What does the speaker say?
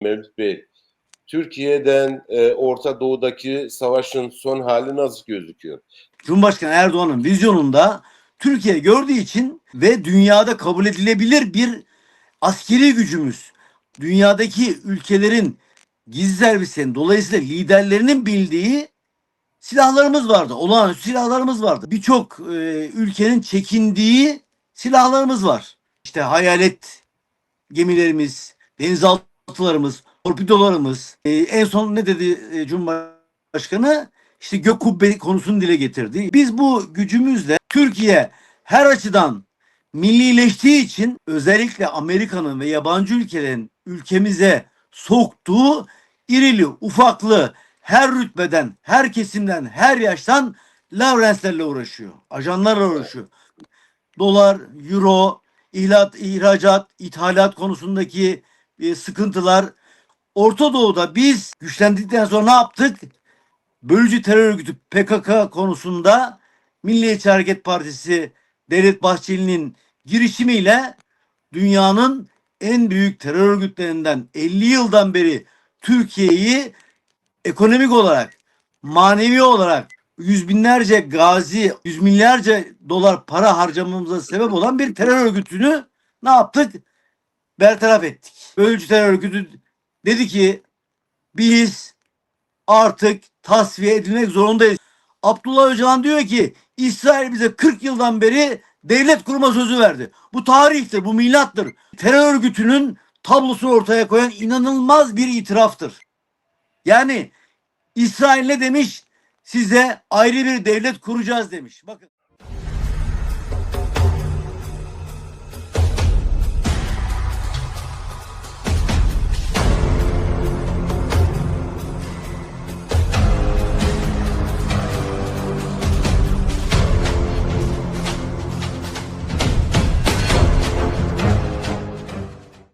Mevlüt Bey. Türkiye'den e, Orta Doğu'daki savaşın son hali nasıl gözüküyor? Cumhurbaşkanı Erdoğan'ın vizyonunda Türkiye gördüğü için ve dünyada kabul edilebilir bir askeri gücümüz, dünyadaki ülkelerin gizli servislerinin dolayısıyla liderlerinin bildiği silahlarımız vardı. Olağanüstü silahlarımız vardı. Birçok e, ülkenin çekindiği silahlarımız var. İşte hayalet gemilerimiz, denizaltılarımız, torpidolarımız. E, en son ne dedi e, Cumhurbaşkanı? İşte gök kubbe konusunu dile getirdi. Biz bu gücümüzle Türkiye her açıdan millileştiği için özellikle Amerika'nın ve yabancı ülkelerin ülkemize soktuğu irili ufaklı her rütbeden, her kesimden, her yaştan Lawrence'lerle uğraşıyor. Ajanlarla uğraşıyor. Dolar, euro, ihlat, ihracat, ithalat konusundaki e, sıkıntılar. Orta Doğu'da biz güçlendikten sonra ne yaptık? Bölücü terör örgütü PKK konusunda Milliyetçi Hareket Partisi Devlet Bahçeli'nin girişimiyle dünyanın en büyük terör örgütlerinden 50 yıldan beri Türkiye'yi ekonomik olarak, manevi olarak yüz binlerce gazi, yüz milyarca dolar para harcamamıza sebep olan bir terör örgütünü ne yaptık? Bertaraf ettik. Bölücü terör örgütü dedi ki biz artık tasfiye edilmek zorundayız. Abdullah Öcalan diyor ki İsrail bize 40 yıldan beri devlet kurma sözü verdi. Bu tarihtir, bu milattır. Terör örgütünün tablosunu ortaya koyan inanılmaz bir itiraftır. Yani İsrail ne demiş? Size ayrı bir devlet kuracağız demiş. Bakın.